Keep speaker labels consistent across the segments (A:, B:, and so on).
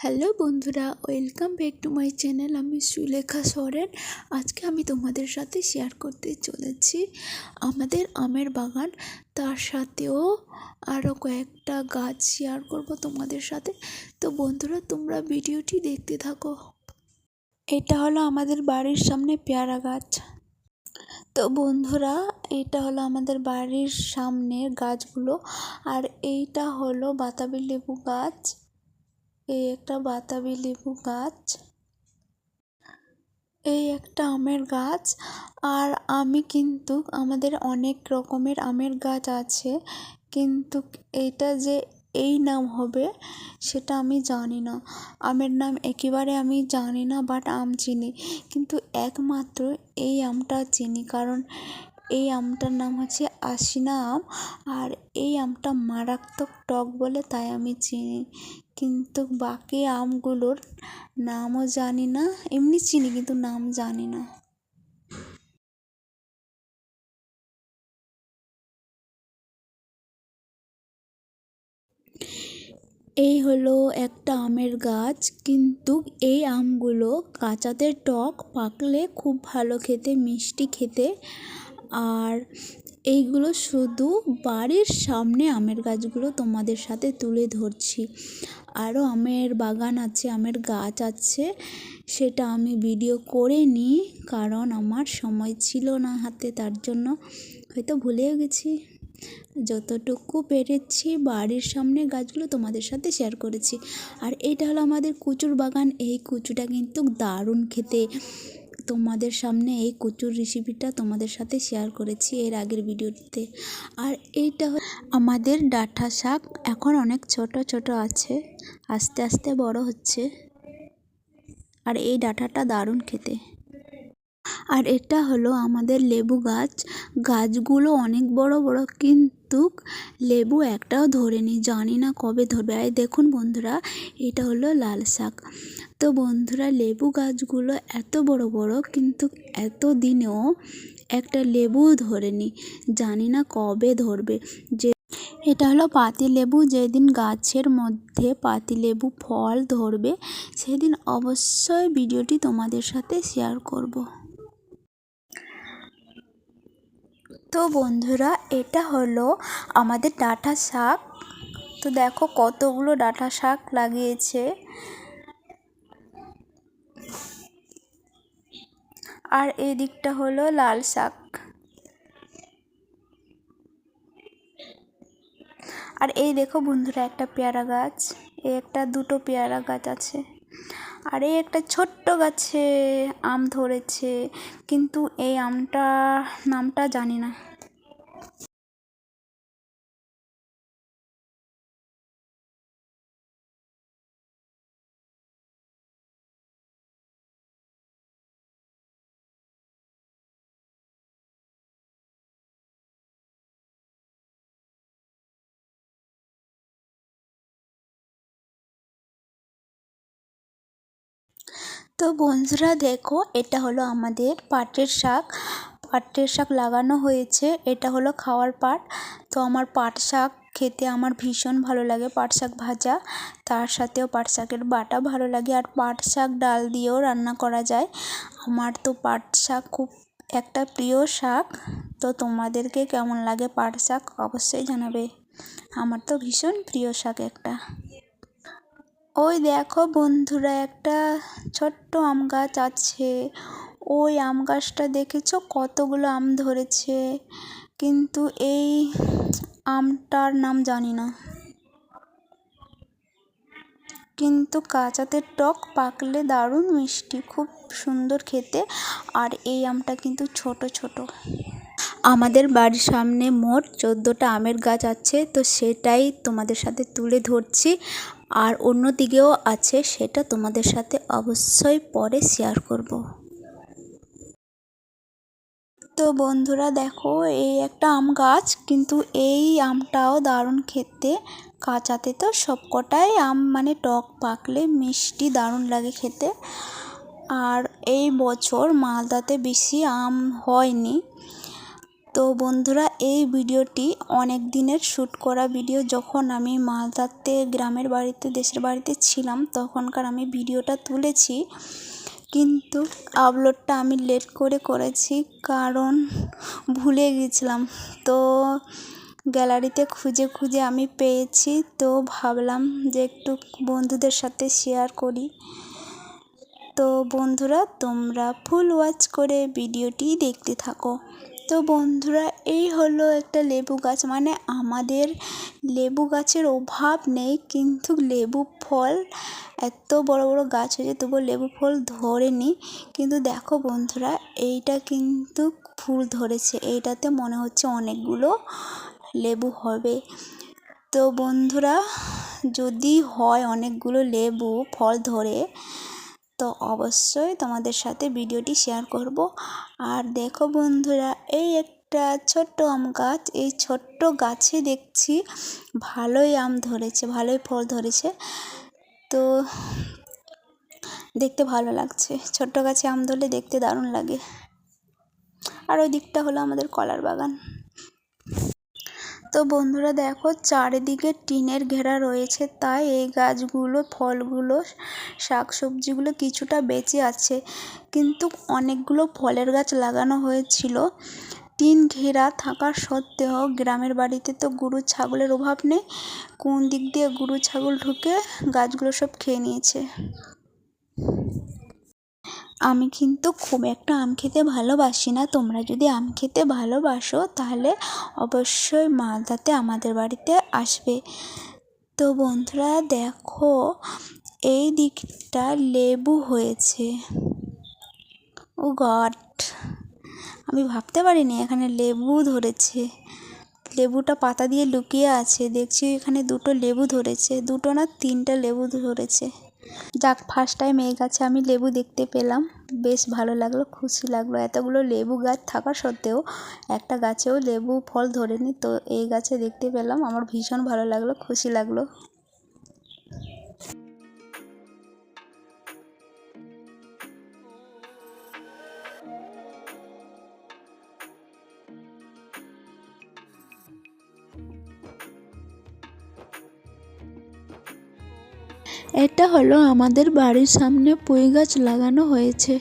A: Hello বন্ধুরা, welcome back to my channel. আমি সুলেখা সরেন। আজকে আমি তোমাদের সাথে শেয়ার করতে চলেছি আমাদের আমের বাগান। তার সাথেও আরও কয়েকটা গাছ শেয়ার করব তোমাদের সাথে। তো বন্ধুরা, তোমরা ভিডিওটি দেখতে থাকো। এটা হলো আমাদের বাড়ির সামনে পেয়ারা গাছ। তো বন্ধুরা, এটা হলো আমাদের বাড়ির সামনের গাছগুলো। আর এইটা হলো বাতাবি লেবু গাছ। এই একটা বাতাবি লেবু গাছ, এই একটা আমের গাছ। আর আমি কিন্তু, আমাদের অনেক রকমের আমের গাছ আছে, কিন্তু এটা যে এই নাম হবে, সেটা আমি জানি না। আমের নাম একেবারে আমি জানি না বাট আম চিনি। কিন্তু একমাত্র এই আমটা চিনি, কারণ এই আমটার নাম হচ্ছে আশিনা আম, আর এই আমটা মারাত্মক টক বলে তাই আমি চিনি। কিন্তু বাকি আমগুলোর নামও জানি না, এমনি চিনি কিন্তু নাম জানি না। এই হলো একটা আমের গাছ, কিন্তু এই আমগুলো কাঁচাতে টক পাকলে খুব ভালো খেতে, মিষ্টি খেতে। আর এইগুলো শুধু বাড়ির সামনে আমের গাছগুলো তোমাদের সাথে তুলে ধরছি। আরও আমের বাগান আছে, আমের গাছ আছে, সেটা আমি ভিডিও করে নিই, কারণ আমার সময় ছিল না হাতে, তার জন্য হয়তো ভুলেও গেছি। যতটুকু পেরেছি বাড়ির সামনে গাছগুলো তোমাদের সাথে শেয়ার করেছি। আর এটা হলো আমাদের কুচুর বাগান, এই কুচুটা কিন্তু দারুণ খেতে। তোমাদের সামনে এই কচুর রেসিপিটা তোমাদের সাথে শেয়ার করেছি এর আগের ভিডিওতে আর এইটা আমাদের ডাঁটা শাক, এখন অনেক ছোট ছোট আছে, আস্তে আস্তে বড় হচ্ছে। আর এই ডাঁটাটা দারুণ খেতে। আর এটা হলো আমাদের লেবু গাছ। গাছগুলো অনেক বড় বড়, কিন্তু লেবু একটাও ধরেনি, জানি না কবে ধরবে। আর দেখুন বন্ধুরা, এটা হলো লাল শাক। তো বন্ধুরা, লেবু গাছগুলো এত বড় বড়, কিন্তু এত দিনেও একটা লেবু ধরেনি, জানি না কবে ধরবে। যে এটা হলো পাতিলেবু যেদিন গাছের মধ্যে পাতিলেবু ফল ধরবে, সেদিন অবশ্যই ভিডিওটি তোমাদের সাথে শেয়ার করব। তো বন্ধুরা, এটা হলো আমাদের ডাঁটা শাক। তো দেখো কতগুলো ডাঁটা শাক লাগিয়েছে। আর এই দিকটা হলো লাল শাক। আর এই দেখো বন্ধুরা একটা পেয়ারা গাছ, এই একটা দুটো পেয়ারা গাছ আছে। আর একটা ছোট্ট গাছে আম ধরেছে কিন্তু এই আমটা নামটা জানি না। তো বন্ধুরা দেখো, এটা হলো আমাদের পাটের শাক। পাটের শাক লাগানো হয়েছে, এটা হলো খাওয়ার পাট। তো আমার পাট শাক খেতে আমার ভীষণ ভালো লাগে, পাট শাক ভাজা। তার সাথেও পাট শাকের বাটা ভালো লাগে, আর পাট শাক ডাল দিয়েও রান্না করা যায়। আমার তো পাট শাক খুব একটা প্রিয় শাক। তো তোমাদেরকে কেমন লাগে পাট শাক অবশ্যই জানাবে। আমার তো ভীষণ প্রিয় শাক একটা। ওই দেখো বন্ধুরা, একটা ছোট্ট আম গাছ আছে। ওই আম গাছটা দেখেছ? কতগুলো আম ধরেছে। কিন্তু এই আমটার নাম জানি না। কিন্তু কাঁচাতে টক, পাকলে দারুণ মিষ্টি, খুব সুন্দর খেতে। আর এই আমটা কিন্তু ছোট ছোট। আমাদের বাড়ির সামনে মোট চোদ্দোটা আমের গাছ আছে, তো সেটাই তোমাদের সাথে তুলে ধরছি। আর অন্য দিকেও আছে, সেটা তোমাদের সাথে অবশ্যই পরে শেয়ার করব। তো বন্ধুরা দেখো, এই একটা আম গাছ, কিন্তু এই আমটাও দারুণ খেতে। কাঁচাতে তো সবকটাই আম মানে টক পাকলে মিষ্টি দারুণ লাগে খেতে। আর এই বছর মালদাতে বেশি আম হয়নি। তো বন্ধুরা, এই ভিডিওটি অনেক দিনের শ্যুট করা ভিডিও। যখন আমি মালদাতে গ্রামের বাড়িতে, দেশের বাড়িতে ছিলাম, তখনকার আমি ভিডিওটা তুলেছি। কিন্তু আপলোডটা আমি লেট করে করেছি কারণ ভুলে গেছিলাম। তো গ্যালারিতে খুঁজে খুঁজে আমি পেয়েছি। তো ভাবলাম যে একটু বন্ধুদের সাথে শেয়ার করি। তো বন্ধুরা, তোমরা ফুল ওয়াচ করে ভিডিওটি দেখতে থাকো। তো বন্ধুরা, এই হলো একটা লেবু গাছ। মানে আমাদের লেবু গাছের অভাব নেই, কিন্তু লেবু ফল, এত বড় বড় গাছ হয়েছে তবুও লেবু ফল ধরেনি। কিন্তু দেখো বন্ধুরা, এইটা কিন্তু ফুল ধরেছে। এইটাতে মনে হচ্ছে অনেকগুলো লেবু হবে। তো বন্ধুরা, যদি হয় অনেকগুলো লেবু ফল ধরে তো অবশ্যই তোমাদের সাথে ভিডিওটি শেয়ার করব। আর দেখো বন্ধুরা, এই একটা ছোট্ট আম গাছ, এই ছোট্ট গাছে দেখছি ভালোই আম ধরেছে, ভালোই ফল ধরেছে। তো দেখতে ভালো লাগছে, ছোট্ট গাছে আম ধরলে দেখতে দারুণ লাগে। আর ওই দিকটা হলো আমাদের কলার বাগান। তো বন্ধুরা দেখো, চারিদিকে টিনের ঘেরা রয়েছে, তাই এই গাছগুলো, ফলগুলো, শাকসবজিগুলো কিছুটা বেঁচে আছে। কিন্তু অনেকগুলো ফলের গাছ লাগানো হয়েছিল। টিন ঘেরা থাকা সত্ত্বেও গ্রামের বাড়িতে তো গরু ছাগলের অভাব নেই। কোন দিক দিয়ে গরু ছাগল ঢুকে গাছগুলো সব খেয়ে নিয়েছে। আমি কিন্তু খুব একটা আম খেতে ভালোবাসি না। তোমরা যদি আম খেতে ভালোবাসো, তাহলে অবশ্যই মালদাতে আমাদের বাড়িতে আসবে। তো বন্ধুরা, দেখো, এই দিকটা লেবু হয়েছে। ও গড, আমি ভাবতে পারিনি এখানে লেবু ধরেছে। লেবুটা পাতা দিয়ে লুকিয়ে আছে। দেখছি এখানে দুটো লেবু ধরেছে। দুটো না তিনটা লেবু ধরেছে। যাক ফার্স্ট টাইম এই গাছে আমি লেবু দেখতে পেলাম। বেশ ভালো লাগল, খুশি লাগল। এতগুলো লেবু গাছ থাকা সত্ত্বেও একটা গাছেও লেবু ফল ধরেনি, তো এই গাছে দেখতে পেলাম। আমার ভীষণ ভালো লাগল, খুশি লাগল। এটা হল আমাদের বাড়ির সামনে পুঁই গাছ লাগানো হয়েছে।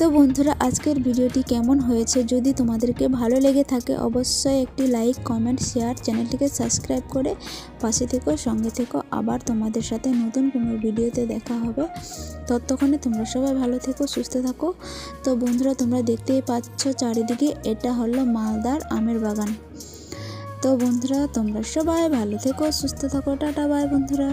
A: তো বন্ধুরা, আজকের ভিডিওটি কেমন হয়েছে? যদি তোমাদেরকে ভালো লেগে থাকে, অবশ্যই একটি লাইক, কমেন্ট, শেয়ার চ্যানেলটিকে সাবস্ক্রাইব করে পাশে থেকো, সঙ্গে থেকো। আবার তোমাদের সাথে নতুন কোনো ভিডিওতে দেখা হবে। ততক্ষণে তোমরা সবাই ভালো থেকো, সুস্থ থাকো। তো বন্ধুরা, তোমরা দেখতেই পাচ্ছ চারিদিকে, এটা হলো মালদার আমের বাগান। তো বন্ধুরা, তোমরা সবাই ভালো থেকো, সুস্থ থাকো। টাটা, বাই বন্ধুরা।